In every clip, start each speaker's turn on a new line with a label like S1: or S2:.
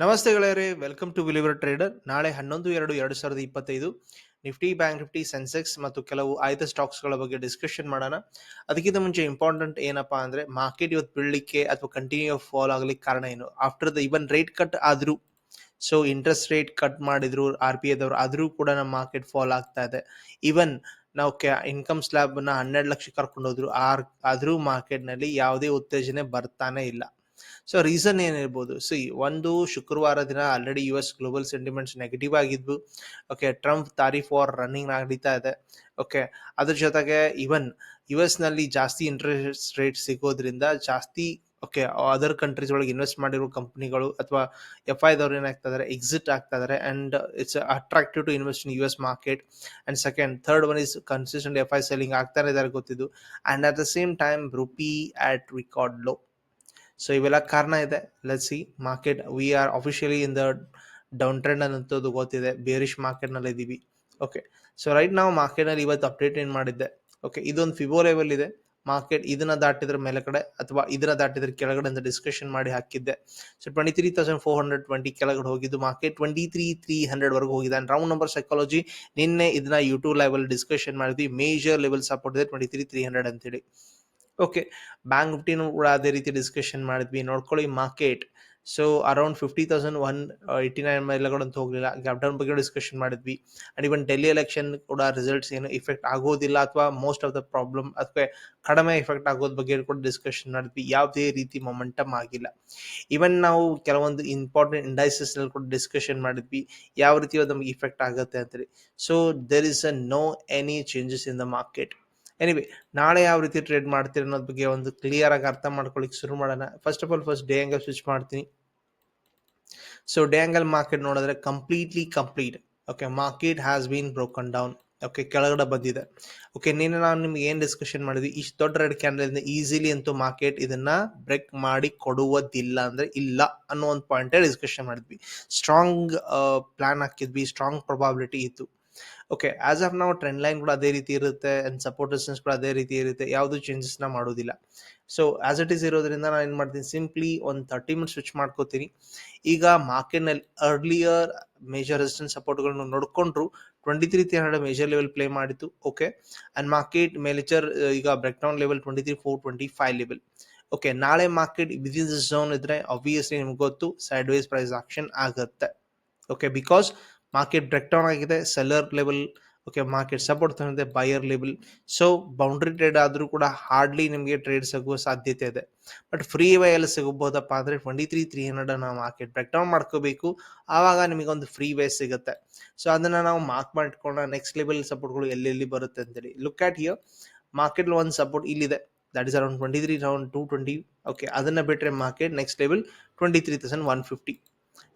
S1: ನಮಸ್ತೆ ಗೆಳೆಯರೇ welcome to believer trader ನಾಳೆ ಹನ್ನೊಂದು, ಎರಡು ಎರಡು ಸಾವಿರದ ಇಪ್ಪತ್ತೈದು. ನಿಫ್ಟಿ ಬ್ಯಾಂಕ್ ನಿಫ್ಟಿ ಸೆನ್ಸೆಕ್ಸ್ ಮತ್ತು ಕೆಲವು ಆಯ್ದ ಸ್ಟಾಕ್ಸ್ಗಳ ಬಗ್ಗೆ ಡಿಸ್ಕಷನ್ ಮಾಡೋಣ. ಅದಕ್ಕಿಂತ ಮುಂಚೆ ಇಂಪಾರ್ಟೆಂಟ್ ಏನಪ್ಪಾ ಅಂದ್ರೆ ಮಾರ್ಕೆಟ್ ಇವತ್ತು ಬೀಳಲಿಕ್ಕೆ ಅಥವಾ ಕಂಟಿನ್ಯೂ ಫಾಲ್ ಆಗ್ಲಿಕ್ಕೆ ಕಾರಣ ಏನು? After the even rate cut ಆದ್ರೂ ಸೊ ಇಂಟ್ರೆಸ್ಟ್ ರೇಟ್ ಕಟ್ ಮಾಡಿದ್ರು ಆರ್ ಪಿ ಐದವ್ರು ಆದ್ರೂ ಕೂಡ ನಮ್ಮ ಮಾರ್ಕೆಟ್ ಫಾಲ್ ಆಗ್ತಾ ಇದೆ. ಇವನ್ ನಾವು ಇನ್ಕಮ್ ಸ್ಲ್ಯಾಬ್ನ ಹನ್ನೆರಡು ಲಕ್ಷ ಕರ್ಕೊಂಡು ಹೋದ್ರು, ಆರ್, ಆದ್ರೂ ಮಾರ್ಕೆಟ್ನಲ್ಲಿ ಯಾವುದೇ ಉತ್ತೇಜನೆ ಬರ್ತಾನೆ ಇಲ್ಲ. ಸೊ ರೀಸನ್ ಏನಿರ್ಬೋದು ಸಿ ಒಂದು ಶುಕ್ರವಾರ ದಿನ already U S global sentiments negative ಆಗಿದ್ವು. Okay Trump tariff war running ನಡೀತಾ ಇದೆ. ಓಕೆ ಅದ್ರ ಜೊತೆಗೆ ಇವನ್ ಯು ಎಸ್ನಲ್ಲಿ ಜಾಸ್ತಿ ಇಂಟ್ರೆಸ್ಟ್ ರೇಟ್ ಸಿಗೋದ್ರಿಂದ ಜಾಸ್ತಿ ಓಕೆ ಅದರ್ ಕಂಟ್ರೀಸ್ ಒಳಗೆ ಇನ್ವೆಸ್ಟ್ ಮಾಡಿರೋ ಕಂಪ್ನಿಗಳು ಅಥವಾ ಎಫ್ ಐದವ್ರು ಏನಾಗ್ತಾ ಇದಾರೆ? ಎಕ್ಸಿಟ್ ಆಗ್ತಾ ಇದಾರೆ. And it's attractive to invest in U S market and second third one is consistent F I selling ಆಗ್ತಾನೆ ಇದಾರೆ ಗೊತ್ತಿದ್ದು. And at the same time rupee at record low so ಇವೆಲ್ಲ ಕಾರಣ ಇದೆ. Let see market we are officially in the down trend ಅನ್ನೋದು ಗೊತ್ತಿದೆ. Bearish ಮಾರ್ಕೆಟ್ನಲ್ಲಿ ಇದೀವಿ. ಓಕೆ ಸೊ ರೈಟ್ ನಾವು ಮಾರ್ಕೆಟ್ನಲ್ಲಿ ಇವತ್ತು ಅಪ್ಡೇಟ್ ಏನು ಮಾಡಿದ್ದೆ? ಓಕೆ ಇದೊಂದು ಫಿಬೋ ಲೆವೆಲ್ ಇದೆ. ಮಾರ್ಕೆಟ್ ಇದನ್ನ ದಾಟಿದ್ರೆ ಮೇಲೆ ಕಡೆ ಅಥವಾ ಇದನ್ನ ದಾಟಿದ್ರೆ ಕೆಳಗಡೆ ಅಂತ ಡಿಸ್ಕಷನ್ ಮಾಡಿ ಹಾಕಿದ್ದೆ. So twenty three thousand four hundred twenty ಕೆಳಗಡೆ ಹೋಗಿದ್ದು market twenty three three hundred ವರೆಗೂ ಹೋಗಿದೆ. ಅಂಡ್ ರೌಂಡ್ ನಂಬರ್ ಸೈಕಾಲಜಿ ನಿನ್ನೆ ಇದನ್ನ ಯೂಟ್ಯೂಬ್ ಲೆವೆಲ್ ಡಿಸ್ಕಷನ್ ಮಾಡಿದ್ವಿ. ಮೇಜರ್ ಲೆವೆಲ್ ಸಪೋರ್ಟ್ ಇದೆ ಟ್ವೆಂಟಿ ತ್ರೀ ತ್ರೀ ಹಂಡ್ರೆಡ್ ಅಂತೇಳಿ ಓಕೆ ಬ್ಯಾಂಕ್ ನಿಫ್ಟಿನೂ ಕೂಡ ಅದೇ ರೀತಿ ಡಿಸ್ಕಷನ್ ಮಾಡಿದ್ವಿ. ನೋಡ್ಕೊಳ್ಳಿ market so around fifty thousand one eighty nine ಮೇಲೆಗಳಂತೂ ಹೋಗಲಿಲ್ಲ. ಗ್ಯಾಪ್ ಡೌನ್ ಬಗ್ಗೆ ಡಿಸ್ಕಷನ್ ಮಾಡಿದ್ವಿ. ಆ್ಯಂಡ್ ಇವನ್ ಡೆಲ್ಲಿ ಎಲೆಕ್ಷನ್ ಕೂಡ ರಿಸಲ್ಟ್ಸ್ ಏನು ಇಫೆಕ್ಟ್ ಆಗೋದಿಲ್ಲ ಅಥವಾ ಮೋಸ್ಟ್ ಆಫ್ ದ ಪ್ರಾಬ್ಲಮ್ ಅಥವಾ ಕಡಿಮೆ ಇಫೆಕ್ಟ್ ಆಗೋದ್ ಬಗ್ಗೆ ಕೂಡ ಡಿಸ್ಕಷನ್ ಮಾಡಿದ್ವಿ. ಯಾವುದೇ ರೀತಿ ಮೊಮೆಂಟಮ್ ಆಗಿಲ್ಲ. ಇವನ್ ನಾವು ಕೆಲವೊಂದು ಇಂಪಾರ್ಟೆಂಟ್ ಇಂಡೈಸಸ್ನಲ್ಲಿ ಕೂಡ ಡಿಸ್ಕಷನ್ ಮಾಡಿದ್ವಿ. ಯಾವ ರೀತಿ ನಮಗೆ ಇಫೆಕ್ಟ್ ಆಗುತ್ತೆ ಅಂತೇಳಿ. So there is a no any changes in the market anyway ನಾಳೆ ಯಾವ ರೀತಿ ಟ್ರೇಡ್ ಮಾಡ್ತೀರಿ ಅನ್ನೋದ್ರ ಬಗ್ಗೆ ಒಂದು ಕ್ಲಿಯರ್ ಆಗಿ ಅರ್ಥ ಮಾಡ್ಕೊಳ್ಳಿಕ್ಕೆ ಶುರು ಮಾಡೋಣ. First of all first day angle switch ಮಾಡ್ತೀನಿ. ಸೊ ಡೇ ಆ್ಯಂಗಲ್ ಮಾರ್ಕೆಟ್ ನೋಡಿದ್ರೆ completely complete okay market has been broken down okay ಕೆಳಗಡೆ ಬಂದಿದೆ. ಓಕೆ ನಿನ್ನೆ ನಾವು ನಿಮ್ಗೆ ಏನು ಡಿಸ್ಕಷನ್ ಮಾಡಿದ್ವಿ? ಇಷ್ಟು ದೊಡ್ಡ ರೆಡ್ ಕ್ಯಾಂಡಲ್ ಇಂದ ಈಸಿಲಿ ಅಂತೂ ಮಾರ್ಕೆಟ್ ಇದನ್ನ ಬ್ರೇಕ್ ಮಾಡಿ ಕೊಡುವುದಿಲ್ಲ ಅಂದ್ರೆ ಇಲ್ಲ ಅನ್ನೋ ಒಂದು ಪಾಯಿಂಟ್ ಡಿಸ್ಕಷನ್ ಮಾಡಿದ್ವಿ. ಸ್ಟ್ರಾಂಗ್ ಪ್ಲಾನ್ ಹಾಕಿದ್ವಿ. ಸ್ಟ್ರಾಂಗ್ ಪ್ರೊಬಾಬಿಲಿಟಿ ಇತ್ತು. ಓಕೆ ಆಸ್ ಆಫ್ ನಾವು ಟ್ರೆಂಡ್ ಲೈನ್ ಕೂಡ ಅದೇ ರೀತಿ ಇರುತ್ತೆ ಅಂಡ್ ಸಪೋರ್ಟ್ ರೆಸಿಸ್ಟೆನ್ಸ್ ಕೂಡ ಅದೇ ರೀತಿ ಇರುತ್ತೆ. ಯಾವುದು ಚೇಂಜಸ್ನ ಮಾಡೋದಿಲ್ಲ. ಸೊ ಆಸ್ ಇಟ್ ಈಸ್ ಇರೋದ್ರಿಂದ ನಾನು ಏನು ಮಾಡ್ತೀನಿ? ಸಿಂಪ್ಲಿ ಒಂದು ತರ್ಟಿ ಮಿನಿಟ್ ಸ್ವಿಚ್ ಮಾಡ್ಕೋತೀನಿ. ಈಗ ಮಾರ್ಕೆಟ್ನಲ್ಲಿ ಅರ್ಲಿಯರ್ ಮೇಜರ್ ರೆಸಿಸ್ಟೆನ್ಸ್ ಸಪೋರ್ಟ್ಗಳನ್ನು ನೋಡ್ಕೊಂಡ್ರು twenty three three hundred major level play ಮಾಡಿತ್ತು ಓಕೆ ಆ್ಯಂಡ್ ಮಾರ್ಕೆಟ್ ಮೇಲೇಜರ್ ಈಗ break down level twenty three four twenty five level okay ನಾಳೆ ಮಾರ್ಕೆಟ್ ದಿಸ್ ಝೋನ್ ಇದ್ರೆ ಆಬ್ವಿಯಸ್ಲಿ ನಿಮ್ಗೆ ಗೊತ್ತು ಸೈಡ್ ವೈಸ್ ಪ್ರೈಸ್ ಆಕ್ಷನ್ ಆಗುತ್ತೆ. Okay because market break down ಆಗಿದೆ seller level okay market support ತಂದಿದೆ buyer level so boundary trade ಆದರೂ ಕೂಡ hardly ನಿಮಗೆ ಟ್ರೇಡ್ ಸಿಗುವ ಸಾಧ್ಯತೆ ಇದೆ. ಬಟ್ ಫ್ರೀ ವೇ ಎಲ್ಲ ಸಿಗಬಹುದಪ್ಪ ಅಂದರೆ ಟ್ವೆಂಟಿ ತ್ರೀ ತ್ರೀ ಹಂಡ್ರೆಡ್ ನಾವು ಮಾರ್ಕೆಟ್ ಬ್ರೇಕ್ ಡೌನ್ ಮಾಡ್ಕೋಬೇಕು. ಆವಾಗ ನಿಮಗೆ ಒಂದು ಫ್ರೀ ವೇ ಸಿಗುತ್ತೆ. ಸೊ ಅದನ್ನು ನಾವು ಮಾರ್ಕ್ ಮಾಡ್ಕೊಂಡು ನೆಕ್ಸ್ಟ್ ಲೆವೆಲ್ ಸಪೋರ್ಟ್ಗಳು ಎಲ್ಲೆಲ್ಲಿ ಬರುತ್ತೆ ಅಂತೇಳಿ. ಲುಕ್ ಆಟ್ ಹಿಯರ್ ಮಾರ್ಕೆಟ್ ಒಂದು ಸಪೋರ್ಟ್ ಇಲ್ಲಿದೆ. That is around twenty three around two twenty okay ಅದನ್ನು ಬಿಟ್ಟರೆ market next level twenty three thousand one fifty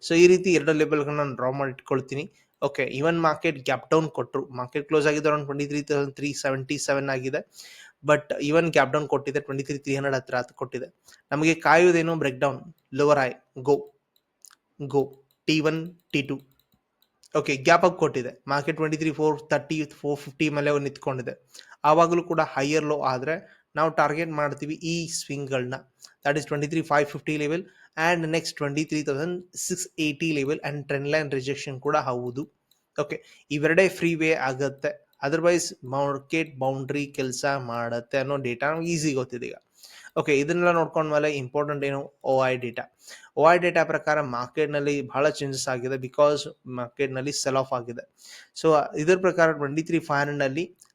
S1: so ಈ ರೀತಿ ಎರಡು ಲೆವೆಲ್ಗಳನ್ನ ನಾನು ಡ್ರಾ ಮಾಡಿ ಇಟ್ಕೊಳ್ತೀನಿ okay even market gap down ಕೊಟ್ಟರು ಮಾರ್ಕೆಟ್ ಕ್ಲೋಸ್ ಆಗಿದೆ around twenty three thousand three seventy seven ಆಗಿದೆ. ಬಟ್ ಇವನ್ ಗ್ಯಾಪ್ ಡೌನ್ ಕೊಟ್ಟಿದೆ ಟ್ವೆಂಟಿ ತ್ರೀ ತ್ರೀ ಹಂಡ್ರೆಡ್ ಹತ್ರ ಹತ್ತು ಕೊಟ್ಟಿದೆ. ನಮಗೆ ಕಾಯೋದೇನು break down lower I go go T one T two okay gap up ಕೊಟ್ಟಿದೆ. Market twenty three four thirty four fifty ಮೇಲೆ ನಿಂತ್ಕೊಂಡಿದೆ. ಆವಾಗಲೂ ಕೂಡ ಹೈಯರ್ ಲೋ ಆದರೆ ನಾವು ಟಾರ್ಗೆಟ್ ಮಾಡ್ತೀವಿ ಈ ಸ್ವಿಂಗ್ಗಳನ್ನ that is twenty three five fifty level and next twenty three thousand six eighty level and trend line rejection ಕೂಡ ಹೌದು. ಓಕೆ ಇವೆರಡೇ ಫ್ರೀ ವೇ ಆಗುತ್ತೆ. ಅದರ್ವೈಸ್ ಮಾರ್ಕೆಟ್ ಬೌಂಡ್ರಿ ಕೆಲಸ ಮಾಡುತ್ತೆ ಅನ್ನೋ ಡೇಟಾ ಈಸಿ ಗೊತ್ತಿದೆ ಈಗ. ಓಕೆ ಇದನ್ನೆಲ್ಲ ನೋಡ್ಕೊಂಡ್ಮೇಲೆ ಇಂಪಾರ್ಟೆಂಟ್ ಏನು O I data O I data ಪ್ರಕಾರ ಮಾರ್ಕೆಟ್ನಲ್ಲಿ ಬಹಳ ಚೇಂಜಸ್ ಆಗಿದೆ ಬಿಕಾಸ್ ಮಾರ್ಕೆಟ್ನಲ್ಲಿ ಸೆಲ್ ಆಫ್ ಆಗಿದೆ. ಸೊ ಇದರ ಪ್ರಕಾರ twenty three five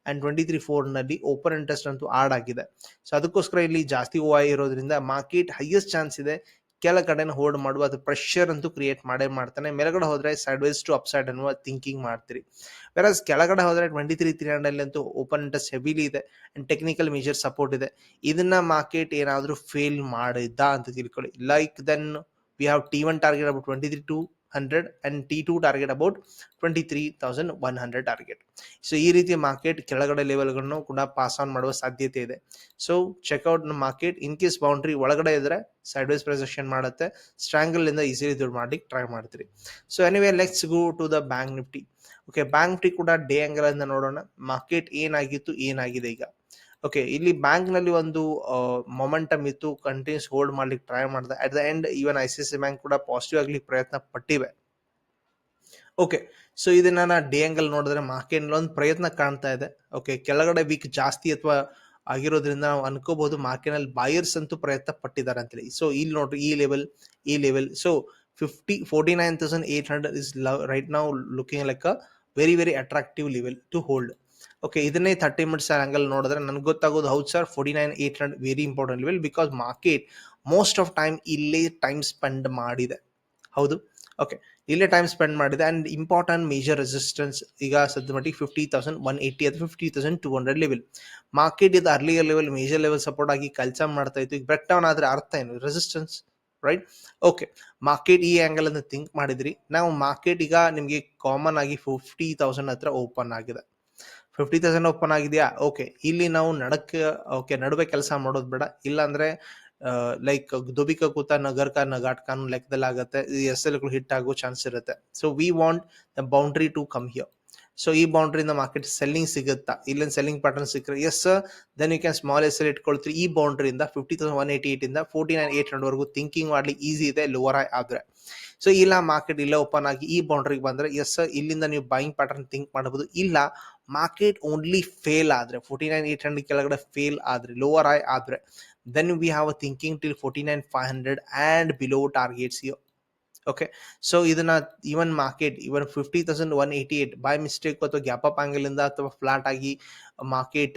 S1: and twenty three ಫೋರ್ನಲ್ಲಿ open interest ಅಂತೂ ಆಡ್ ಆಗಿದೆ. ಸೊ ಅದಕ್ಕೋಸ್ಕರ ಇಲ್ಲಿ ಜಾಸ್ತಿ ಓ ಐ ಇರೋದ್ರಿಂದ ಮಾರ್ಕೆಟ್ ಹೈಯೆಸ್ಟ್ ಚಾನ್ಸ್ ಇದೆ ಕೆಲ ಕಡೆನ ಹೋಲ್ಡ್ ಮಾಡುವ, ಅದು ಪ್ರೆಷರ್ ಅಂತೂ ಕ್ರಿಯೇಟ್ ಮಾಡೇ ಮಾಡ್ತಾನೆ. ಮೇಲ್ಗಡೆ ಹೋದ್ರೆ side wise to up side ಅನ್ನುವ ಥಿಂಕಿಂಗ್ ಮಾಡ್ತೀರಿ. ವೆರಸ್ ಕೆಳಗಡೆ ಹೋದ್ರೆ ಟ್ವೆಂಟಿ ತ್ರೀ ತ್ರೀ ಹಂಡ್ರೆಡ್ ಅಂತೂ ಓಪನ್ ಇಂಟ್ರೆಸ್ಟ್ ಹೆವಿಲಿ ಇದೆ ಅಂಡ್ ಟೆಕ್ನಿಕಲ್ ಮೇಜರ್ ಸಪೋರ್ಟ್ ಇದೆ. ಇದನ್ನ ಮಾರ್ಕೆಟ್ ಏನಾದರೂ ಫೇಲ್ ಮಾಡಿದ್ದ ಅಂತ ತಿಳ್ಕೊಳ್ಳಿ. Like then we have T one target about twenty three two hundred and T two target about twenty three thousand one hundred target so ಈ ರೀತಿ market ಕೆಳಗಡೆ ಲೆವೆಲ್ಗಳನ್ನು ಕೂಡ ಪಾಸ್ ಆನ್ ಮಾಡುವ ಸಾಧ್ಯತೆ ಇದೆ. So check out market in case boundary ಒಳಗಡೆ ಇದ್ರೆ side wise procession ಮಾಡುತ್ತೆ ಸ್ಟ್ರಾಂಗಲ್ನಿಂದ ಈಸಿಲಿ ದುಡ್ಡು ಮಾಡ್ಲಿಕ್ಕೆ ಟ್ರೈ ಮಾಡ್ತೀರಿ. So anyway let's go to the bank Nifty okay bank Nifty ಕೂಡ ಡೇ ಆಂಗಲ್ ಇಂದ ನೋಡೋಣ. ಮಾರ್ಕೆಟ್ ಏನಾಗಿತ್ತು, ಏನಾಗಿದೆ ಈಗ? ಓಕೆ ಇಲ್ಲಿ ಬ್ಯಾಂಕ್ನಲ್ಲಿ ಒಂದು ಮೊಮೆಂಟಮ್ ಇತ್ತು, ಕಂಟಿನ್ಯೂಸ್ ಹೋಲ್ಡ್ ಮಾಡ್ಲಿಕ್ಕೆ ಟ್ರೈ ಮಾಡಿದೆ. At the end even I C C bank ಕೂಡ ಪಾಸಿಟಿವ್ ಆಗ್ಲಿಕ್ಕೆ ಪ್ರಯತ್ನ ಪಟ್ಟಿವೆ. ಓಕೆ ಸೊ ಇದನ್ನ ನಾ ಡಿ ಎಂಗಲ್ ನೋಡಿದ್ರೆ ಮಾರ್ಕೆಟ್ ಒಂದು ಪ್ರಯತ್ನ ಕಾಣ್ತಾ ಇದೆ. ಓಕೆ ಕೆಳಗಡೆ ವೀಕ್ ಜಾಸ್ತಿ ಅಥವಾ ಆಗಿರೋದ್ರಿಂದ ನಾವು ಅನ್ಕೋಬಹುದು ಮಾರ್ಕೆಟ್ನಲ್ಲಿ ಬಾಯರ್ಸ್ ಅಂತೂ ಪ್ರಯತ್ನ ಪಟ್ಟಿದ್ದಾರೆ ಅಂತೇಳಿ ಸೊ ಇಲ್ಲಿ ನೋಡ್ರಿ, ಈ ಲೆವೆಲ್ ಈ level so fifty forty nine thousand eight hundred is right ನಾವು looking like a very very attractive level to hold okay ಇದನ್ನೇ ಥರ್ಟಿ ಮಿನಿಟ್ಸ್ ಆಂಗಲ್ ನೋಡಿದ್ರೆ ನನಗೆ ಗೊತ್ತಾಗೋದು, ಹೌದು sir forty nine eight hundred very important level because market most of time ಇಲ್ಲೇ time spend ಮಾಡಿದೆ. ಹೌದು? Okay ಇಲ್ಲೇ ಟೈಮ್ ಸ್ಪೆಂಡ್ ಮಾಡಿದೆ ಅಂಡ್ ಇಂಪಾರ್ಟೆಂಟ್ ಮೇಜರ್ ರೆಸಿಸ್ಟೆನ್ಸ್ ಈಗ ಸದ್ಯ ಮಟ್ಟಿಗೆ ಫಿಫ್ಟಿ ತೌಸಂಡ್ ಒನ್ ಏಯ್ಟಿ ಅಥವಾ fifty thousand two hundred level market ಇದು earlier level major level support ಆಗಿ ಕೆಲಸ ಮಾಡ್ತಾ ಇತ್ತು. ಈಗ ಬ್ರೆಕ್ ಡೌನ್ ಆದರೆ ಅರ್ಥ ಏನು? ರೆಸಿಸ್ಟೆನ್ಸ್ ರೈಟ್ ಓಕೆ ಮಾರ್ಕೆಟ್ ಈ ಆಂಗಲ್ ಅನ್ನು ಥಿಂಕ್ ಮಾಡಿದ್ರಿ. ನಾವು ಮಾರ್ಕೆಟ್ ಈಗ ನಿಮಗೆ ಕಾಮನ್ ಆಗಿ ಫಿಫ್ಟಿ ತೌಸಂಡ್ ಹತ್ರ ಓಪನ್ ಆಗಿದೆ. ಫಿಫ್ಟಿ ತೌಸಂಡ್ ಓಪನ್ ಆಗಿದೆಯಾ? ಓಕೆ ಇಲ್ಲಿ ನಾವು ನಡಕ್ಕೆ ಓಕೆ ನಡುವೆ ಕೆಲಸ ಮಾಡೋದು ಬೇಡ. ಇಲ್ಲಾಂದ್ರೆ ಲೈಕ್ ದುಬಿಕ ಕೂತ ನಗರ್ಕ ಕಾ ನಗಾಟ್ ಕಾನು ಲೆಕ್ಕದಲ್ಲಿ ಆಗುತ್ತೆ. ಎಸ್ ಎಲ್ ಹಿಟ್ ಆಗೋ ಚಾನ್ಸ್ ಇರುತ್ತೆ. So we want the boundary to come here so ಈ ಬೌಂಡ್ರಿಯಿಂದ ಮಾರ್ಕೆಟ್ ಸೆಲ್ಲಿಂಗ್ ಸಿಗುತ್ತಾ? ಇಲ್ಲಿಂದ ಸೆಲ್ಲಿಂಗ್ ಪ್ಯಾಟರ್ನ್ ಸಿಕ್ಕರೆ? S then you can small S ಇಟ್ಕೊಳ್ತೀರಿ. ಈ ಬೌಂಡ್ರಿಯಿಂದ fifty thousand one eighty eight ಇಂದ ಫೋರ್ಟಿ ನೈನ್ ಏಟ್ ಹಂಡ್ರೆಡ್ ವರೆಗೂ ಥಿಂಕಿಂಗ್ ಮಾಡಲಿ ಈಸಿ ಇದೆ ಲೋವರ್ ಆದ್ರೆ. ಸೊ ಇಲ್ಲ ಮಾರ್ಕೆಟ್ ಇಲ್ಲ ಓಪನ್ ಆಗಿ ಈ ಬೌಂಡ್ರಿಗೆ ಬಂದ್ರೆ ಎಸ್ ಇಲ್ಲಿಂದ ನೀವು ಬೈಯಿಂಗ್ ಪ್ಯಾಟರ್ನ್ ಥಿಂಕ್ ಮಾಡಬಹುದು ಇಲ್ಲ ಮಾರ್ಕೆಟ್ ಓನ್ಲಿ ಫೇಲ್ ಆದ್ರೆ ಫೋರ್ಟಿ ನೈನ್ ಏಟ್ ಹಂಡ್ರೆಡ್ ಕೆಳಗಡೆ ಫೇಲ್ ಆದ್ರೆ ಲೋವರ್ ಐ ಆದ್ರೆ then we have a thinking till forty nine five hundred and below targets okay so ಇದನ್ನ even market even fifty thousand one eighty eight by mistake ಅಥವಾ gap up angle ಇಂದ ಅಥವಾ flat ಆಗಿ market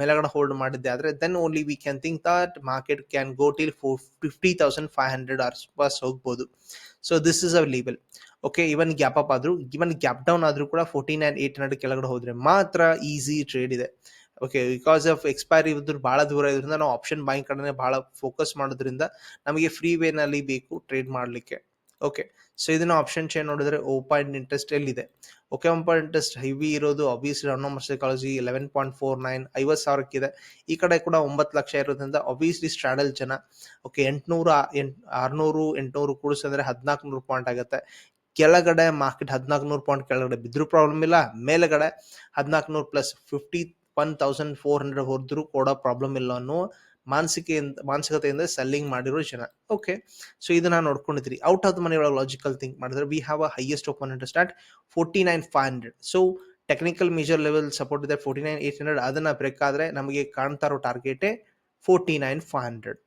S1: ಮೇಲಗಡೆ hold ಮಾಡಿದ್ದೆ. ಆದ್ರೆ then only we can think that market can go till four fifty thousand five hundred hours ಬಸ್ ಹೋಗ್ಬೋದು. So this is our label okay even gap up ಆದ್ರೂ even gap down ಆದ್ರೂ ಕೂಡ forty nine eight hundred ಕೆಳಗಡೆ ಹೋದ್ರೆ ಮಾತ್ರ easy trade ಇದೆ. Okay because of expiry ಇದ್ರ ಬಹಳ ದೂರ ಇದ್ರಿಂದ ನಾವು ಆಪ್ಷನ್ ಬಾಯಿಂಗ್ ಕಡೆ ಬಹಳ ಫೋಕಸ್ ಮಾಡೋದ್ರಿಂದ ನಮಗೆ ಫ್ರೀ ವೇನಲ್ಲಿ ಬೇಕು ಟ್ರೇಡ್ ಮಾಡಲಿಕ್ಕೆ. ಓಕೆ ಸೊ ಇದನ್ನ ಆಪ್ಷನ್ ಚೇನ್ ನೋಡಿದ್ರೆ ಪಾಯಿಂಟ್ ಇಂಟ್ರೆಸ್ಟ್ ಎಲ್ಲಿದೆ? ಓಕೆ ಓಪನ್ ಇಂಟ್ರೆಸ್ಟ್ ಹೆವಿ ಇರೋದು obviously ರನ್ನೋ psychology eleven point four nine ಐವತ್ತು ಸಾವಿರಕ್ಕಿದೆ. ಈ ಕಡೆ ಕೂಡ ಒಂಬತ್ತು ಲಕ್ಷ ಇರೋದ್ರಿಂದ ಅಬ್ವಿಯಸ್ಲಿ ಸ್ಟ್ರಾಡಲ್ ಜನ. ಓಕೆ ಎಂಟುನೂರು ಎಂಟ್ ಆರ್ನೂರು, ಎಂಟುನೂರು ಕೂಡಿಸಿದ್ರೆ ಹದಿನಾಲ್ಕು ನೂರು ಪಾಯಿಂಟ್ ಆಗುತ್ತೆ. ಕೆಳಗಡೆ ಮಾರ್ಕೆಟ್ ಹದಿನಾಲ್ಕು ನೂರು ಪಾಯಿಂಟ್ ಕೆಳಗಡೆ ಬಿದ್ದರೂ ಪ್ರಾಬ್ಲಮ್ ಇಲ್ಲ. ಮೇಲೆಗಡೆ ಹದಿನಾಲ್ಕು ನೂರು plus fifty one thousand four hundred ಹೊರದ್ರು ಕೂಡ ಪ್ರಾಬ್ಲಮ್ ಇಲ್ಲ ಅನ್ನೋ ಮಾನಸಿಕೆಯಿಂದ, ಮಾನಸಿಕತೆಯಿಂದ ಸೆಲ್ಲಿಂಗ್ ಮಾಡಿರೋ ಜನ. ಓಕೆ ಸೊ ಇದನ್ನ ನೋಡ್ಕೊಂಡಿದ್ರಿ. ಔಟ್ ಆಫ್ ದ ಮನಿ ಒಳಗೆ ಲಾಜಿಕಲ್ ಥಿಂಕ್ ಮಾಡಿದ್ರೆ we have a highest open at forty nine five hundred so technical major level support ಇದೆ ಫೋರ್ಟಿ ನೈನ್ ಏಟ್ ಹಂಡ್ರೆಡ್ ಅದನ್ನ ಬ್ರೇಕ್ ಆದ್ರೆ ನಮಗೆ ಕಾಣ್ತಾ ಇರೋ ಟಾರ್ಗೆಟೇ forty nine five hundred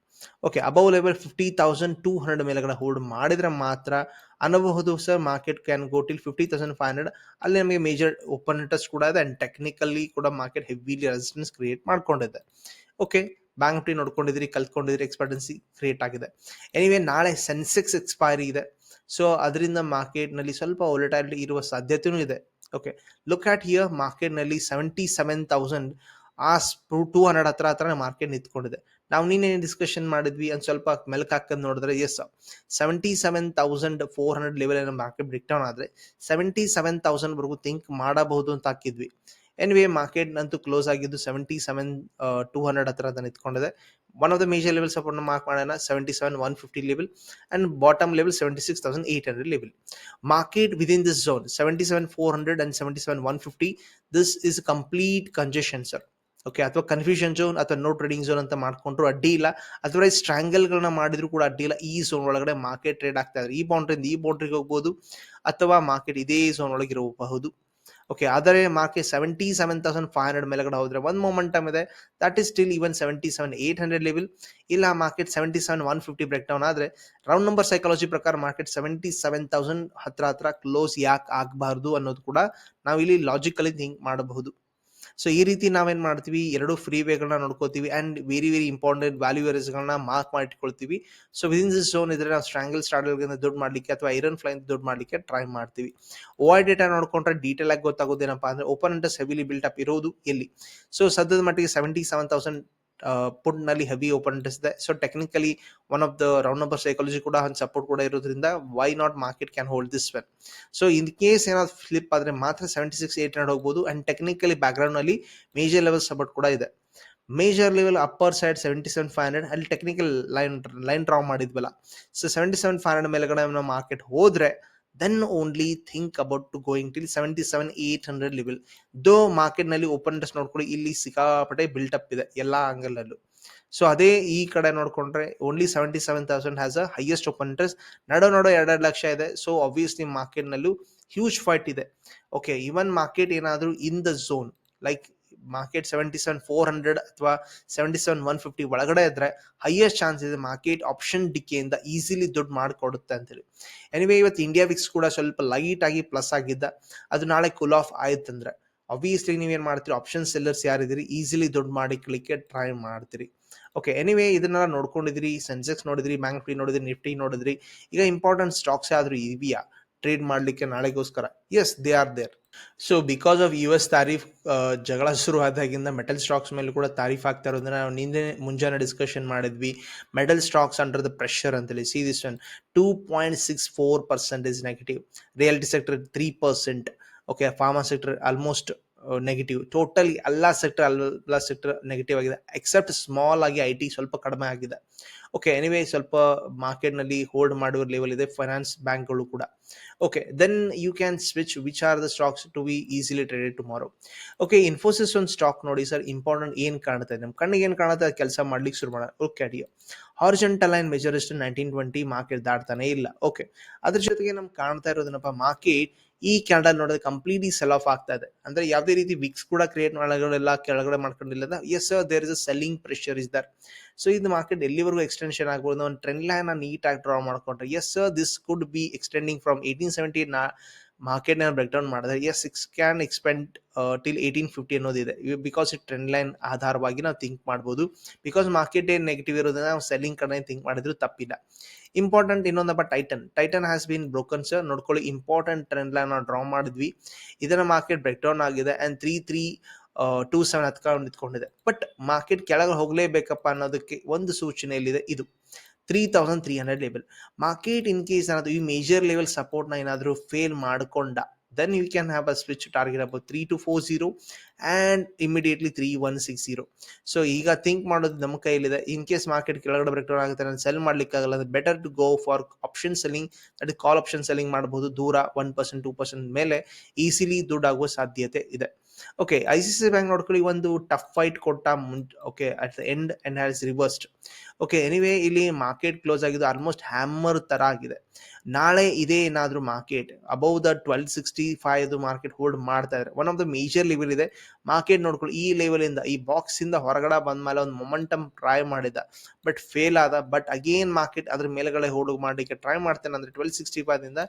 S1: okay above level fifty thousand two hundred ಮೇಲೆಗಡೆ hold ಮಾಡಿದ್ರೆ ಮಾತ್ರ ಅನ್ನಬಹುದು sir market can go till fifty thousand five hundred ಅಲ್ಲಿ ನಮಗೆ ಮೇಜರ್ ಓಪನ್ ಇಂಟ್ರೆಸ್ಟ್ ಕೂಡ ಇದೆ ಅಂಡ್ ಟೆಕ್ನಿಕಲಿ ಕೂಡ ಮಾರ್ಕೆಟ್ ಹೆವಿಲಿ ರೆಸಿಸ್ಟೆನ್ಸ್ ಕ್ರಿಯೇಟ್ ಮಾಡ್ಕೊಂಡಿದೆ. ಓಕೆ ಬ್ಯಾಂಕ್ ನಿಫ್ಟಿ ನೋಡ್ಕೊಂಡಿದ್ರಿ ಕಲ್ತ್ಕೊಂಡಿದ್ರಿ ಎಕ್ಸ್ಪೆಕ್ಟೆನ್ಸಿ ಕ್ರಿಯೇಟ್ ಆಗಿದೆ. ಎನಿವೇ ನಾಳೆ ಸೆನ್ಸೆಕ್ಸ್ ಎಕ್ಸ್ಪೈರಿ ಇದೆ. ಸೊ ಅದರಿಂದ ಮಾರ್ಕೆಟ್ನಲ್ಲಿ ಸ್ವಲ್ಪ ಒಲಿಟಾಲಿಟಿ ಇರುವ ಸಾಧ್ಯತೆಯೂ ಇದೆ. ಓಕೆ ಲುಕ್ ಆಟ್ ಹಿಯರ್ ಮಾರ್ಕೆಟ್ನಲ್ಲಿ ಸೆವೆಂಟಿ ಸೆವೆನ್ ತೌಸಂಡ್ ಆ ಟೂ ಹಂಡ್ರೆಡ್ ಹತ್ರ ಹತ್ರ ಮಾರ್ಕೆಟ್ ನಿಂತ್ಕೊಂಡಿದೆ. ನಾವು ನೀನೇನು ಡಿಸ್ಕಷನ್ ಮಾಡಿದ್ವಿ ಅಂತ ಸ್ವಲ್ಪ ಮೆಲ್ಕ್ ಹಾಕೋದು ನೋಡಿದ್ರೆ as seventy seven thousand four hundred level market break down ಆದರೆ ಸೆವೆಂಟಿ ಸೆವೆನ್ ತೌಸಂಡ್ ವರೆಗೂ ಥಿಂಕ್ ಮಾಡಬಹುದು ಅಂತ ಹಾಕಿದ್ವಿ. ಎನ್ವೇ ಮಾರ್ಕೆಟ್ ಅಂತೂ ಕ್ಲೋಸ್ ಆಗಿದ್ದು ಸೆವೆಂಟಿ ಸೆವೆನ್ ಟೂ ಹಂಡ್ರೆಡ್ ಹತ್ರ ನಿಂತ್ಕೊಂಡಿದೆ. One of the major level support mark ಮಾಡೋಣ seventy seven one fifty level and bottom level seventy six thousand eight hundred level market within this zone seventy seven four hundred and seventy seven one fifty this is complete congestion sir okay ಅಥವಾ confusion zone ಅಥವಾ no trading zone ಅಂತ ಮಾಡ್ಕೊಂಡ್ರು ಅಡ್ಡಿ ಇಲ್ಲ. ಅಥವಾ ಸ್ಟ್ರಾಂಗಲ್ಗಳನ್ನ ಮಾಡಿದ್ರು ಕೂಡ ಅಡ್ಡಿ ಇಲ್ಲ. ಈ ಝೋನ್ ಒಳಗಡೆ ಮಾರ್ಕೆಟ್ ಟ್ರೇಡ್ ಆಗ್ತಾ ಇದ್ರೆ ಈ ಬೌಂಡ್ರಿಂದ ಈ ಬೌಂಡ್ರಿಗೆ ಹೋಗ್ಬೋದು, ಅಥವಾ ಮಾರ್ಕೆಟ್ ಇದೇ ಝೋನ್ ಒಳಗೆ ಇರಬಹುದು ಓಕೆ ಆದರೆ market seventy seven thousand five hundred ಮೇಲೆಗಡೆ ಹೋದ್ರೆ ಒಂದು ಮೊಮೆಂಟಮ್ ಇದೆ. That is still even seventy seven eight hundred level ಇಲ್ಲ market seventy seven one fifty break down ಆದರೆ ರೌಂಡ್ ನಂಬರ್ ಸೈಕಾಲಜಿ ಪ್ರಕಾರ ಮಾರ್ಕೆಟ್ ಸೆವೆಂಟಿ ಸೆವೆನ್ ತೌಸಂಡ್ ಹತ್ರ ಹತ್ರ ಕ್ಲೋಸ್ ಯಾಕೆ ಆಗಬಾರ್ದು ಅನ್ನೋದು ಕೂಡ ನಾವು ಇಲ್ಲಿ ಲಾಜಿಕಲಿ ಥಿಂಕ್ ಮಾಡಬಹುದು. ಸೊ ಈ ರೀತಿ ನಾವೇನ್ ಮಾಡ್ತೀವಿ? ಎರಡು ಫ್ರೀ ವೇಗಳನ್ನ ನೋಡ್ಕೋತೀವಿ and very very important value ಗಳನ್ನ ಮಾರ್ಕ್ ಮಾಡಿಟ್ಕೊಳ್ತೀವಿ. ಸೊ ವಿದಿನ್ ದಿಸ್ ಝೋನ್ ಇದ್ರೆ ನಾವು ಸ್ಟ್ರಾಂಗಲ್ ಸ್ಟ್ರಾಡಲ್ಗಿಂತ ದುಡ್ಡು ಮಾಡ್ಲಿಕ್ಕೆ ಅಥವಾ ಐರನ್ ಫ್ಲೈನ್ ದುಡ್ಡು ಮಾಡ್ಲಿಕ್ಕೆ ಟ್ರೈ ಮಾಡ್ತೀವಿ. ಓವರ್ ಡೇಟಾ ನೋಡ್ಕೊಂಡ್ರೆ ಡೀಟೇಲ್ ಆಗಿ ಗೊತ್ತಾಗೋದೇನಪ್ಪ ಅಂದ್ರೆ open interest heavily built up ಇರೋದು ಎಲ್ಲಿ? ಸೊ ಸದ್ಯದ ಮಟ್ಟಿಗೆ ಸೆವೆಂಟಿ ಸೆವೆನ್ ತೌಸಂಡ್ ಪುಟ್ನಲ್ಲಿ ಹೆವಿ ಓಪನ್ ಇದೆ so technically one of the round number psychology ಕೂಡ ಒಂದು ಸಪೋರ್ಟ್ ಕೂಡ ಇರೋದ್ರಿಂದ why not market can hold this when so in case ಏನಾದ್ರು ಫ್ಲಿಪ್ ಆದ್ರೆ ಮಾತ್ರ ಸೆವೆಂಟಿ ಸಿಕ್ಸ್ ಏಟ್ ಹಂಡ್ರೆಡ್ ಹೋಗ್ಬೋದು ಅಂಡ್ ಟೆಕ್ನಿಕಲಿ ಬ್ಯಾಕ್ ಗ್ರೌಂಡ್ನಲ್ಲಿ ಮೇಜರ್ ಲೆವೆಲ್ ಸಪೋರ್ಟ್ ಕೂಡ ಇದೆ. Major level upper side seventy seven five hundred ಅಲ್ಲಿ technical line line draw ಮಾಡಿದ್ವಲ್ಲ. So seventy seven five hundred ಮೇಲೆಗಡೆ ನಾವು ಮಾರ್ಕೆಟ್ ಹೋದ್ರೆ then only think about to going till seventy seven eight hundred level though ಮಾರ್ಕೆಟ್ನಲ್ಲಿ open interest ನೋಡ್ಕೊಳ್ಳಿ, ಇಲ್ಲಿ ಸಿಕ್ಕಾಪಟ್ಟೆ built-up ಇದೆ, ಎಲ್ಲ ಆಂಗಲಲ್ಲೂ ಸೊ ಅದೇ ಈ ಕಡೆ ನೋಡ್ಕೊಂಡ್ರೆ only seventy seven thousand has a highest open interest ನಡೋ ನಡೋ ಎರಡೆರಡು ಲಕ್ಷ ಇದೆ. ಸೊ ಆಬ್ವಿಯಸ್ಲಿ ಮಾರ್ಕೆಟ್ನಲ್ಲೂ ಹ್ಯೂಜ್ ಫೈಟ್ ಇದೆ. ಓಕೆ ಇವನ್ ಮಾರ್ಕೆಟ್ ಏನಾದರೂ in the zone like market seventy seven four hundred ಅಥವಾ ಸೆವೆಂಟಿ ಸೆವೆನ್ ಒನ್ ಫಿಫ್ಟಿ ಒಳಗಡೆ ಇದ್ರೆ ಹೈಯೆಸ್ಟ್ ಚಾನ್ಸ್ ಇದೆ ಮಾರ್ಕೆಟ್ ಆಪ್ಷನ್ ಡಿಕೆಯಿಂದ ಈಸಿಲಿ ದುಡ್ಡು ಮಾಡಿಕೊಡುತ್ತೆ ಅಂತೇಳಿ ಎನಿವೇ ಇವತ್ತು ಇಂಡಿಯಾ ವಿಕ್ಸ್ ಕೂಡ ಸ್ವಲ್ಪ ಲೈಟ್ ಆಗಿ ಪ್ಲಸ್ ಆಗಿದ್ದ. ಅದು ನಾಳೆ ಕೂಲ್ ಆಫ್ ಆಯ್ತಂದ್ರೆ ಅಬ್ವಿಯಸ್ಲಿ ಏನು ಮಾಡ್ತೀರಿ? ಆಪ್ಷನ್ ಸೆಲ್ಲರ್ಸ್ ಯಾರಿದ್ದೀರಿ? ಈಸಿಲಿ ದುಡ್ಡು ಮಾಡಿಕ್ಲಿಕ್ಕೆ ಟ್ರೈ ಮಾಡ್ತೀರಿ. ಓಕೆ ಎನಿವೇ ಇದನ್ನೆಲ್ಲ ನೋಡ್ಕೊಂಡಿದ್ರಿ ಸೆನ್ಸೆಕ್ಸ್ ನೋಡಿದ್ರಿ ಬ್ಯಾಂಕ್ ಫ್ರೀ ನೋಡಿದ್ರಿ ನಿಫ್ಟಿ ನೋಡಿದ್ರಿ. ಈಗ ಇಂಪಾರ್ಟೆಂಟ್ ಸ್ಟಾಕ್ಸ್ ಆದ್ರೂ ಇದೆಯಾ ಟ್ರೇಡ್ ಮಾಡಲಿಕ್ಕೆ ನಾಳೆಗೋಸ್ಕರ. As they are there so because of U S tariff ಜಗಳ ಶುರು ಆದಾಗಿಂದ ಮೆಟಲ್ ಸ್ಟಾಕ್ಸ್ ಮೇಲೆ ಕೂಡ ತಾರೀಫ್ ಆಗ್ತಾ ಇರೋದನ್ನ ನಾವು ನಿನ್ನೆ ಮುಂಜಾನೆ ಡಿಸ್ಕಷನ್ ಮಾಡಿದ್ವಿ. Metal stocks under the pressure ಅಂತೇಳಿ see this one two point six four percent is negative reality sector three percent okay pharma sector almost negative totally ಎಲ್ಲ ಸೆಕ್ಟರ್ ಎಲ್ಲ ಸೆಕ್ಟರ್ ನೆಗೆಟಿವ್ ಆಗಿದೆ. ಎಕ್ಸೆಪ್ಟ್ ಸ್ಮಾಲ್ ಆಗಿ I T ಸ್ವಲ್ಪ ಕಡಿಮೆ ಆಗಿದೆ. Okay anyway ಸ್ವಲ್ಪ ಮಾರ್ಕೆಟ್ನಲ್ಲಿ ಹೋಲ್ಡ್ ಮಾಡುವ ಲೆವೆಲ್ ಇದೆ ಫೈನಾನ್ಸ್ ಬ್ಯಾಂಕ್ಗಳು ಕೂಡ. Okay then you can switch which are the stocks to be easily traded tomorrow okay Infosys ಒಂದು ಸ್ಟಾಕ್ ನೋಡಿ ಸರ್ ಇಂಪಾರ್ಟೆಂಟ್ ಏನು ಕಾಣುತ್ತೆ? ನಮ್ಮ ಕಣ್ಣಿಗೆ ಏನು ಕಾಣುತ್ತೆ? ಅದು ಕೆಲಸ ಮಾಡ್ಲಿಕ್ಕೆ ಶುರು ಮಾಡೋಣ. ಓಕೆ ಅಡಿಯೋ. ಹಾರ್ಜೆಂಟಲ್ ಲೈನ್ ಮೆಜರ್ ಎಷ್ಟು ನೈನ್ಟೀನ್ ಟ್ವೆಂಟಿ ಮಾರ್ಕೆಟ್ ದಾಟ್ತಾನೆ ಇಲ್ಲ. ಓಕೆ ಅದ್ರ ಜೊತೆಗೆ ನಮ್ಗೆ ಕಾಣ್ತಾ ಇರೋದನ್ನಪ್ಪ ಮಾರ್ಕೆಟ್ ಈ ಕ್ಯಾಂಡಲ್ ನೋಡಿದ್ರೆ ಕಂಪ್ಲೀಟ್ಲಿ ಸೆಲ್ ಆಫ್ ಆಗ್ತಾ ಇದೆ. ಅಂದ್ರೆ ಯಾವುದೇ ರೀತಿ ವಿಕ್ಸ್ ಕೂಡ ಕ್ರಿಯೇಟ್ ಮಾಡೋಲ್ಲ ಕೆಳಗಡೆ ಮಾಡ್ಕೊಂಡಿಲ್ಲ as there is a selling pressure is there so ಇದು ಮಾರ್ಕೆಟ್ ಎಲ್ಲಿವರೆಗೂ ಎಕ್ಸ್ಟೆನ್ಷನ್ ಆಗ್ಬೋದು ಒಂದು ಟ್ರೆಂಡ್ ಲೈನ್ ನೀಟಾಗಿ ಡ್ರಾ ಮಾಡ್ಕೊಂಡ್ರೆ as this could be extending from eighteen seventy ಮಾರ್ಕೆಟ್ನ break down ಮಾಡಿದ್ರೆ as six can expend till eighteen fifty ಅನ್ನೋದಿದೆ. Because ಈ trend line ಆಧಾರವಾಗಿ ನಾವು ಥಿಂಕ್ ಮಾಡ್ಬೋದು. ಬಿಕಾಸ್ ಮಾರ್ಕೆಟ್ ಏನು ನೆಗೆಟಿವ್ ಇರೋದನ್ನ ನಾವು ಸೆಲ್ಲಿಂಗ್ ಕಡೆ ಥಿಂಕ್ ಮಾಡಿದ್ರು ತಪ್ಪಿಲ್ಲ. Important ಇನ್ನೊಂದಪ್ಪ Titan Titan has been broken sir ನೋಡ್ಕೊಳ್ಳಿ ಇಂಪಾರ್ಟೆಂಟ್ ಟ್ರೆಂಡ್ ಲೈನ್ ನಾವು ಡ್ರಾ ಮಾಡಿದ್ವಿ. ಇದನ್ನ ಮಾರ್ಕೆಟ್ ಬ್ರೇಕ್ ಡೌನ್ ಆಗಿದೆ and three three two seven ಹತ್ಕೊಂಡು ನಿಂತ್ಕೊಂಡಿದೆ ಬಟ್ ಮಾರ್ಕೆಟ್ ಕೆಳಗೆ ಹೋಗಲೇಬೇಕಪ್ಪ ಅನ್ನೋದಕ್ಕೆ ಒಂದು ಸೂಚನೆಯಲ್ಲಿದೆ ಇದು. Three thousand three hundred level market in case ಏನಾದರೂ ಈ ಮೇಜರ್ ಲೆವೆಲ್ ಸಪೋರ್ಟ್ನ ಏನಾದರೂ ಫೇಲ್ ಮಾಡಿಕೊಂಡ then you can have a switch target about three two four zero and immediately three one six zero so ಈಗ ಥಿಂಕ್ ಮಾಡೋದು ನಮ್ಮ ಕೈಯಲ್ಲಿದೆ. In case market ಕೆಳಗಡೆ ಬ್ರೇಕ್ ಡೌನ್ ಆಗುತ್ತೆ, ನಾನು ಸೆಲ್ ಮಾಡ್ಲಿಕ್ಕಾಗಲ್ಲ, ಅದು better to go for option selling that call option selling ಮಾಡಬಹುದು ದೂರ ಒನ್ ಪರ್ಸೆಂಟ್ ಟೂ ಪರ್ಸೆಂಟ್ ಮೇಲೆ ಈಸಿಲಿ ದುಡ್ಡಾಗುವ ಸಾಧ್ಯತೆ ಇದೆ. Okay I C C bank ನೋಡ್ಕೊಳ್ಳಿ, ಒಂದು ಟಫ್ ಫೈಟ್ ಕೊಟ್ಟ ಮುಂಚೆ okay at the end and has reversed okay anyway ಇಲ್ಲಿ ಮಾರ್ಕೆಟ್ ಕ್ಲೋಸ್ ಆಗಿದ್ದು ಆಲ್ಮೋಸ್ಟ್ ಹ್ಯಾಮರ್ ತರ ಆಗಿದೆ. ನಾಳೆ ಇದೇ ಏನಾದರೂ market above the twelve sixty five market hold ಮಾಡ್ತಾ ಇದ್ದಾರೆ one of the major level ಇದೆ. ಮಾರ್ಕೆಟ್ ನೋಡ್ಕೊಳ್ಳಿ, ಈ ಲೆವೆಲ್ ಇಂದ, ಈ ಬಾಕ್ಸ್ ಇಂದ ಹೊರಗಡೆ ಬಂದ ಮೇಲೆ ಒಂದು ಮೊಮೆಂಟಮ್ ಟ್ರೈ ಮಾಡಿದ ಬಟ್ ಫೇಲ್ ಆದ ಬಟ್ ಅಗೇನ್ ಮಾರ್ಕೆಟ್ ಅದ್ರ ಮೇಲ್ಗಡೆ ಹೋಲ್ಡ್ ಮಾಡಲಿಕ್ಕೆ ಟ್ರೈ ಮಾಡ್ತೇನೆ ಅಂದ್ರೆ ಟ್ವೆಲ್ ಸಿಕ್ಸ್ಟಿ ಫೈವ್ ಇಂದ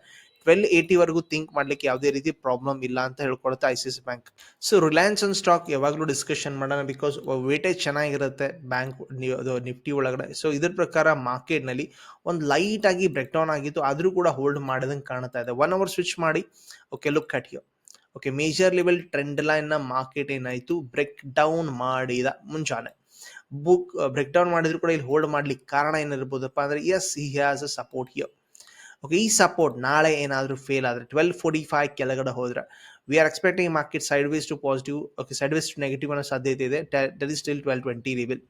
S1: ಟ್ವೆಲ್ ಏಯ್ಟಿ ವರೆಗೂ ಥಿಂಕ್ ಮಾಡ್ಲಿಕ್ಕೆ ಯಾವುದೇ ರೀತಿ ಪ್ರಾಬ್ಲಮ್ ಇಲ್ಲ ಅಂತ ಹೇಳ್ಕೊಡುತ್ತೆ I C C bank so Reliance an stock ಯಾವಾಗಲೂ ಡಿಸ್ಕಷನ್ ಮಾಡೋಣ ಬಿಕಾಸ್ ವೇಟೇಜ್ ಚೆನ್ನಾಗಿರುತ್ತೆ ಬ್ಯಾಂಕ್ ನಿಫ್ಟಿ ಒಳಗಡೆ. ಸೊ ಇದ್ರ ಪ್ರಕಾರ ಮಾರ್ಕೆಟ್ನಲ್ಲಿ ಒಂದು ಲೈಟ್ ಆಗಿ ಬ್ರೇಕ್ ಡೌನ್ ಆಗಿತ್ತು. ಆದರೂ ಕೂಡ ಹೋಲ್ಡ್ ಮಾಡಿದಂಗೆ ಕಾಣ್ತಾ ಇದೆ. ಒನ್ ಅವರ್ ಸ್ವಿಚ್ ಮಾಡಿ. Okay look at you okay major level trend ಲೈನ್ನ ಮಾರ್ಕೆಟ್ ಏನಾಯ್ತು? ಬ್ರೇಕ್ ಡೌನ್ ಮಾಡಿದ ಮುಂಜಾನೆ. ಬುಕ್ ಬ್ರೇಕ್ ಡೌನ್ ಮಾಡಿದ್ರು ಕೂಡ ಇಲ್ಲಿ ಹೋಲ್ಡ್ ಮಾಡ್ಲಿಕ್ಕೆ ಕಾರಣ ಏನಿರ್ಬೋದಪ್ಪ ಅಂದ್ರೆ as he has a support here okay ಈ ಸಪೋರ್ಟ್ ನಾಳೆ ಏನಾದರೂ ಫೇಲ್ ಆದರೆ ಟ್ವೆಲ್ ಫೋರ್ಟಿ ಫೈವ್ ಕೆಳಗಡೆ ಹೋದ್ರೆ we are expecting market sideways to positive okay sideways to negative ಅನ್ನೋ ಸಾಧ್ಯತೆ ಇದೆ. That is still twelve twenty level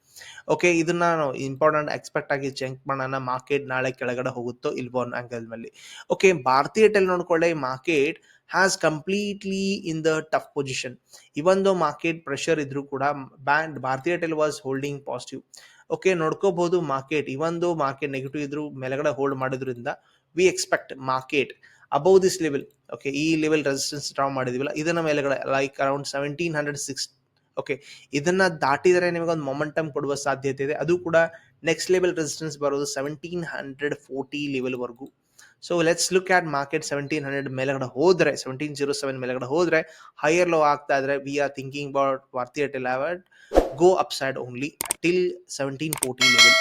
S1: okay ಇದನ್ನ ನಾವು ಇಂಪಾರ್ಟೆಂಟ್ ಎಕ್ಸ್ಪೆಕ್ಟ್ ಆಗಿ ಚೆಕ್ ಮಾಡೋಣ ಮಾರ್ಕೆಟ್ ನಾಳೆ ಕೆಳಗಡೆ ಹೋಗುತ್ತೋ ಇಲ್ವೋ ಆಂಗಲ್ ಮೇಲೆ ಓಕೆ ಭಾರತೀಯ ಟೆಲ್ ನೋಡ್ಕೊಳ್ಳಿ market has completely in the tough position even market pressure ಇದ್ರೂ ಕೂಡ ಬ್ಯಾಂಡ್ ಭಾರತೀಯ ಟೆಲ್ ವಾಸ್ ಹೋಲ್ಡಿಂಗ್ ಪಾಸಿಟಿವ್ ಓಕೆ ನೋಡ್ಕೋಬಹುದು ಮಾರ್ಕೆಟ್ ಇವನ್ ಮಾರ್ಕೆಟ್ ನೆಗೆಟಿವ್ ಇದ್ರು, ಮೇಲ್ಗಡೆ ಹೋಲ್ಡ್ ಮಾಡೋದ್ರಿಂದ we expect market above this level okay ಈ ಲೆವೆಲ್ ರೆಸಿಸ್ಟೆನ್ಸ್ ಡ್ರಾ ಮಾಡಿದಿವಲ್ಲ, ಇದನ್ನ ಮೇಲೆಗಡೆ like around seventeen hundred six okay ಇದನ್ನ ದಾಟಿದರೆ ನಿಮಗೆ ಒಂದು ಮೊಮೆಂಟಮ್ ಕೊಡುವ ಸಾಧ್ಯತೆ ಇದೆ. ಅದು ಕೂಡ ನೆಕ್ಸ್ಟ್ ಲೆವೆಲ್ ರೆಸಿಸ್ಟೆನ್ಸ್ ಬರೋದು seventeen hundred forty ಲೆವೆಲ್ವರೆಗೂ so let's look at market seventeen hundred ಮೇಲೆಗಡೆ ಹೋದ್ರೆ ಸೆವೆಂಟೀನ್ ಜೀರೋ ಸೆವೆನ್ ಮೇಲೆಗಡೆ ಹೋದ್ರೆ ಹೈಯರ್ ಲೋ ಆಗ್ತಾ ಇದ್ರೆ ವಿ ಆರ್ ಥಿಂಕಿಂಗ್ ಅಬೌಟ್ ಭಾರತೀಯ tell go upside only till seventeen forty level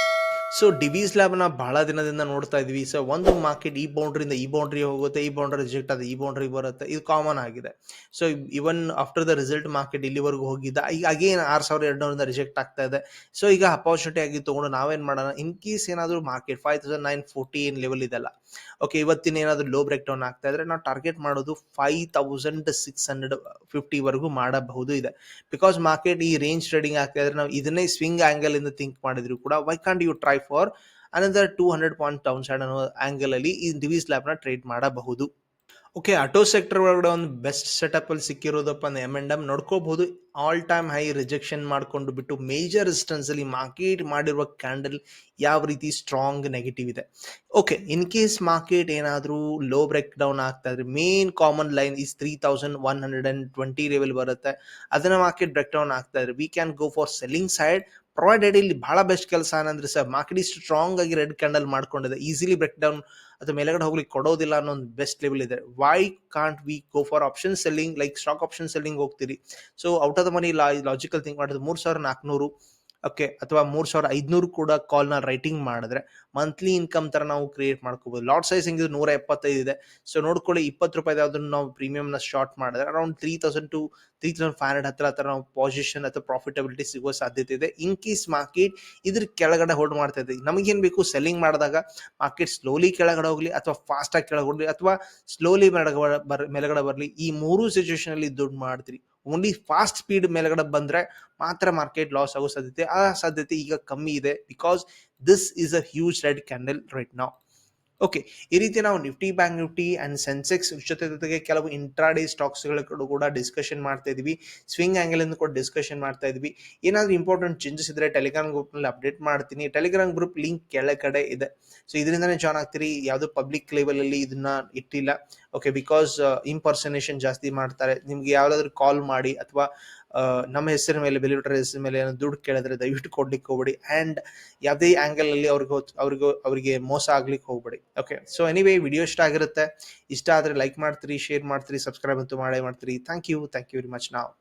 S1: so Divi's ಲ್ಯಾಬ್ನ ಬಹಳ ದಿನದಿಂದ ನೋಡ್ತಾ ಇದ್ವಿ. ಸೊ ಒಂದು ಮಾರ್ಕೆಟ್ ಈ ಬೌಂಡ್ರಿಯಿಂದ ಈ ಬೌಂಡ್ರಿ ಹೋಗುತ್ತೆ, ಈ ಬೌಂಡ್ರಿ ರಿಜೆಕ್ಟ್ ಆದ ಈ ಬೌಂಡ್ರಿ ಬರುತ್ತೆ. ಇದು ಕಾಮನ್ ಆಗಿದೆ. So even after the result market ಇಲ್ಲಿವರೆಗೂ ಹೋಗಿದ್ದ ಈಗ ಅಗೇನ್ ಆರು ಸಾವಿರ ಎರಡುನೂರಿಂದ ರಿಜೆಕ್ಟ್ ಆಗ್ತಾ ಇದೆ. ಸೊ ಈಗ ಅಪಾರ್ಚುನಿಟಿ ಆಗಿ ತೊಗೊಂಡು ನಾವೇನ್ ಮಾಡೋಣ? ಇನ್ ಕೇಸ್ ಏನಾದರೂ market five thousand nine forty ಏನ್ ಲೆವೆಲ್ ಇದೆಲ್ಲ ಓಕೆ ಇವತ್ತಿನ ಏನಾದರೂ ಲೋ ಬ್ರೇಕ್ ಡೌನ್ ಆಗ್ತಾ ಇದ್ರೆ ನಾವು ಟಾರ್ಗೆಟ್ ಮಾಡೋದು ಫೈವ್ ತೌಸಂಡ್ ಸಿಕ್ಸ್ ಹಂಡ್ರೆಡ್ ಫಿಫ್ಟಿವರೆಗೂ ಮಾಡಬಹುದು ಇದೆ. ಬಿಕಾಸ್ ಮಾರ್ಕೆಟ್ ಈ ರೇಂಜ್ ಟ್ರೇಡಿಂಗ್ ಆಗ್ತಾ ಇದ್ರೆ ನಾವು ಇದನ್ನೇ ಸ್ವಿಂಗ್ ಆ್ಯಂಗಲ್ ಇಂದ ಥಿಂಕ್ ಮಾಡಿದ್ರು ಕೂಡ why can't you try for another two hundred point downside ಅನ್ನೋ ಆಂಗಲ್ ಅಲ್ಲಿ ಈ ಡಿವಿಸ್ ಲ್ಯಾಬ್ನ ಟ್ರೇಡ್ ಮಾಡಬಹುದು. ಓಕೆ ಆಟೋ ಸೆಕ್ಟರ್ ಒಳಗಡೆ ಒಂದು ಬೆಸ್ಟ್ ಸೆಟಪ್ ಅಲ್ಲಿ ಸಿಕ್ಕಿರೋದಪ್ಪ ಅಂದ್ರೆ ಎಂ ಅಂಡ್ ಎಂ ನೋಡ್ಕೋಬಹುದು. ಆಲ್ ಟೈಮ್ ಹೈ ರಿಜೆಕ್ಷನ್ ಮಾಡ್ಕೊಂಡು ಬಿಟ್ಟು ಮೇಜರ್ ರೆಸಿಸ್ಟೆನ್ಸ್ ಅಲ್ಲಿ ಮಾರ್ಕೆಟ್ ಮಾಡಿರುವ ಕ್ಯಾಂಡಲ್ ಯಾವ ರೀತಿ ಸ್ಟ್ರಾಂಗ್ ನೆಗೆಟಿವ್ ಇದೆ. ಓಕೆ ಇನ್ ಕೇಸ್ ಮಾರ್ಕೆಟ್ ಏನಾದರೂ ಲೋ ಬ್ರೇಕ್ ಡೌನ್ ಆಗ್ತಾ ಇದ್ರೆ main common line is three thousand one hundred and twenty level ಬರುತ್ತೆ. ಅದನ್ನ ಮಾರ್ಕೆಟ್ ಬ್ರೇಕ್ ಡೌನ್ ಆಗ್ತಾ ಇದ್ರೆ we can go for selling side provided ಇಲ್ಲಿ ಬಹಳ ಬೆಸ್ಟ್ ಕೆಲಸ ಏನಂದ್ರೆ ಸರ್ ಮಾರ್ಕೆಟ್ ಇಷ್ಟು ಸ್ಟ್ರಾಂಗ್ ಆಗಿ ರೆಡ್ ಕ್ಯಾಂಡಲ್ ಮಾಡ್ಕೊಂಡಿದೆ ಈಸಿಲಿ ಬ್ರೇಕ್ ಡೌನ್ ಅಥವಾ ಮೇಲೆಗಡೆ ಹೋಗ್ಲಿಕ್ಕೆ ಕೊಡೋದಿಲ್ಲ ಅನ್ನೋ ಒಂದು ಬೆಸ್ಟ್ ಲೆವೆಲ್ ಇದೆ. Why can't we go for option selling like stock option selling ಹೋಗ್ತೀರಿ? So out of the money logical think ಮಾಡಿದ್ರೆ ಮೂರು ಸಾವಿರ ನಾಲ್ಕುನೂರು ಓಕೆ, ಅಥವಾ ಮೂರು ಸಾವಿರ ಐದುನೂರು ಕೂಡ ಕಾಲ್ನ ರೈಟಿಂಗ್ ಮಾಡಿದ್ರೆ ಮಂತ್ಲಿ ಇನ್ಕಮ್ ತರ ನಾವು ಕ್ರಿಯೇಟ್ ಮಾಡ್ಕೋಬಹುದು ಲಾಟ್ ಸೈಸ್ ಹೆಂಗಿದ್ರು ನೂರ ಎಪ್ಪತ್ತೈದು ಇದೆ. ಸೊ ನೋಡ್ಕೊಳ್ಳಿ, ಇಪ್ಪತ್ತು ರೂಪಾಯಿ ನಾವು ಪ್ರೀಮಿಯಂನ ಶಾರ್ಟ್ ಮಾಡಿದ್ರೆ around three thousand two three thousand five hundred ಹತ್ರ ಹತ್ರ ನಾವು ಪೊಸಿಷನ್ ಅಥವಾ ಪ್ರಾಫಿಟಬಿಲಿಟಿ ಸಿಗುವ ಸಾಧ್ಯತೆ ಇದೆ. ಇನ್ ಕೇಸ್ ಮಾರ್ಕೆಟ್ ಇದ್ರ ಕೆಳಗಡೆ ಹೋಲ್ಡ್ ಮಾಡ್ತಾ ಇದೆ ನಮಗೇನ್ ಬೇಕು? ಸೆಲ್ಲಿಂಗ್ ಮಾಡಿದಾಗ ಮಾರ್ಕೆಟ್ ಸ್ಲೋಲಿ ಕೆಳಗಡೆ ಹೋಗ್ಲಿ ಅಥವಾ ಫಾಸ್ಟ್ ಆಗಿ ಹೋಗಲಿ ಅಥವಾ ಸ್ಲೋಲಿ ಮೇಲ್ಗಡೆ ಬರಲಿ. ಈ ಮೂರು ಸಿಚುವೇಶನ್ ಅಲ್ಲಿ ದುಡ್ಡು ಮಾಡ್ತೀರಿ. ಓನ್ಲಿ ಫಾಸ್ಟ್ ಸ್ಪೀಡ್ ಮೇಲ್ಗಡೆ ಬಂದ್ರೆ ಮಾತ್ರ ಮಾರ್ಕೆಟ್ ಲಾಸ್ ಆಗೋ ಸಾಧ್ಯತೆ. ಆ ಸಾಧ್ಯತೆ ಈಗ ಕಮ್ಮಿ ಇದೆ because this is a huge red candle right ನಾವು ಓಕೆ ಈ ರೀತಿ ನಾವು Nifty bank Nifty and Sensex ಜೊತೆ ಜೊತೆಗೆ ಕೆಲವು ಇಂಟ್ರಾಡೇ ಸ್ಟಾಕ್ಸ್ ಕಡೆ ಕೂಡ ಡಿಸ್ಕಷನ್ ಮಾಡ್ತಾ ಇದ್ವಿ. ಸ್ವಿಂಗ್ ಇಂದ ಕೂಡ ಡಿಸ್ಕಷನ್ ಮಾಡ್ತಾ ಇದ್ವಿ. ಏನಾದ್ರು ಇಂಪಾರ್ಟೆಂಟ್ ಚೇಂಜಸ್ ಇದ್ರೆ ಟೆಲಿಗ್ರಾಮ್ ಗ್ರೂಪ್ನಲ್ಲಿ ಅಪ್ಡೇಟ್ ಮಾಡ್ತೀನಿ. ಟೆಲಿಗ್ರಾಮ್ ಗ್ರೂಪ್ ಲಿಂಕ್ ಕೆಳಗಡೆ ಇದೆ. ಸೊ ಇದರಿಂದನೇ ಜಾಯ್ನ್ ಆಗ್ತೀರಿ. ಯಾವುದು ಪಬ್ಲಿಕ್ ಲೆವೆಲ್ ಅಲ್ಲಿ ಇದನ್ನ ಇಟ್ಟಿಲ್ಲ. ಓಕೆ ಬಿಕಾಸ್ ಇಂಪರ್ಸನೇಷನ್ ಜಾಸ್ತಿ ಮಾಡ್ತಾರೆ. ನಿಮ್ಗೆ ಯಾವ್ದಾದ್ರು ಕಾಲ್ ಮಾಡಿ ಅಥವಾ ನಮ್ಮ ಹೆಸರ ಮೇಲೆ ಬೆಲಿವಿಟರ್ ಹೆಸರಿನ ಮೇಲೆ ಏನೋ ದುಡ್ಡು ಕೇಳಿದ್ರೆ ದಯವಿಟ್ಟು ಕೊಡ್ಲಿಕ್ಕೆ ಹೋಗ್ಬೇಡಿ. ಅಂಡ್ ಯಾವುದೇ ಆಂಗಲ್ ಅಲ್ಲಿ ಅವ್ರಿಗೆ ಅವ್ರಿಗೆ, ಅವರಿಗೆ ಮೋಸ ಆಗ್ಲಿಕ್ಕೆ ಹೋಗ್ಬೇಡಿ. ಓಕೆ ಸೊ ಎನಿವೇ ವಿಡಿಯೋ ಇಷ್ಟ ಆಗಿರುತ್ತೆ. ಇಷ್ಟ ಆದ್ರೆ ಲೈಕ್ ಮಾಡ್ತೀರಿ ಶೇರ್ ಮಾಡ್ತೀರಿ ಸಬ್ಸ್ಕ್ರೈಬ್ ಅಂತೂ ಮಾಡೇ ಮಾಡ್ತೀರಿ. Thank you thank you very much ನಾವು